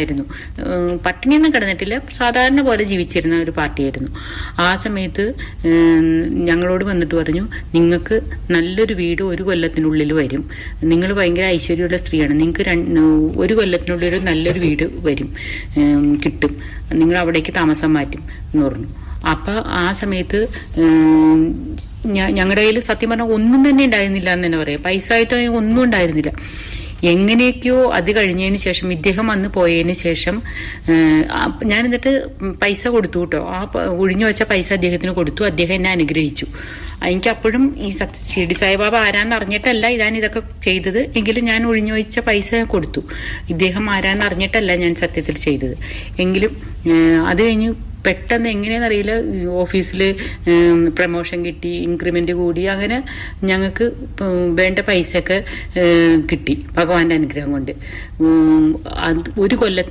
ആയിരുന്നു. ഏഹ് പട്ടിണിയൊന്നും കിടന്നിട്ടില്ല. സാധാരണ പോലെ ജീവിച്ചിരുന്ന ഒരു പാർട്ടിയായിരുന്നു. ആ സമയത്ത് ഞങ്ങളോട് വന്നിട്ട് പറഞ്ഞു നിങ്ങൾക്ക് നല്ലൊരു വീട് ഒരു കൊല്ലത്തിനുള്ളിൽ വരും. നിങ്ങൾ ഭയങ്കര ഐശ്വര്യമുള്ള സ്ത്രീയാണ്. നിങ്ങൾക്ക് ഒരു കൊല്ലത്തിനുള്ളിൽ ഒരു നല്ലൊരു വീട് വരും. കിട്ടും. നിങ്ങൾ അവിടേക്ക് താമസം മാറ്റും. എന്ന് പറഞ്ഞു. അപ്പൊ ആ സമയത്ത് ഞങ്ങളുടെ കയ്യിൽ സത്യം പറഞ്ഞാൽ ഒന്നും തന്നെ ഉണ്ടായിരുന്നില്ല എന്ന് തന്നെ പറയാം. പൈസ ആയിട്ട് ഒന്നും ഉണ്ടായിരുന്നില്ല. എങ്ങനെയൊക്കെയോ അത് കഴിഞ്ഞതിന് ശേഷം ഇദ്ദേഹം വന്ന് പോയതിന് ശേഷം ഞാൻ എന്നിട്ട് പൈസ കൊടുത്തു കേട്ടോ. ആ ഒഴിഞ്ഞു വെച്ച പൈസ അദ്ദേഹത്തിന് കൊടുത്തു. അദ്ദേഹം എന്നെ അനുഗ്രഹിച്ചു. എനിക്ക് അപ്പോഴും ഈ സത്യ ഷിർഡി സായിബാബ ആരാന്ന് അറിഞ്ഞിട്ടല്ല ഞാൻ ഇതൊക്കെ ചെയ്തത്. എങ്കിലും ഞാൻ ഒഴിഞ്ഞു വെച്ച പൈസ കൊടുത്തു. ഇദ്ദേഹം ആരാന്ന് അറിഞ്ഞിട്ടല്ല ഞാൻ സത്യത്തിൽ ചെയ്തത്. എങ്കിലും അത് കഴിഞ്ഞ് പെട്ടെന്ന് എങ്ങനെയാണെന്നറിയില്ല ഓഫീസിൽ പ്രമോഷൻ കിട്ടി ഇൻക്രിമെന്റ് കൂടി. അങ്ങനെ ഞങ്ങൾക്ക് വേണ്ട പൈസ ഒക്കെ കിട്ടി ഭഗവാന്റെ അനുഗ്രഹം കൊണ്ട്. ഒരു കൊല്ലത്തിന്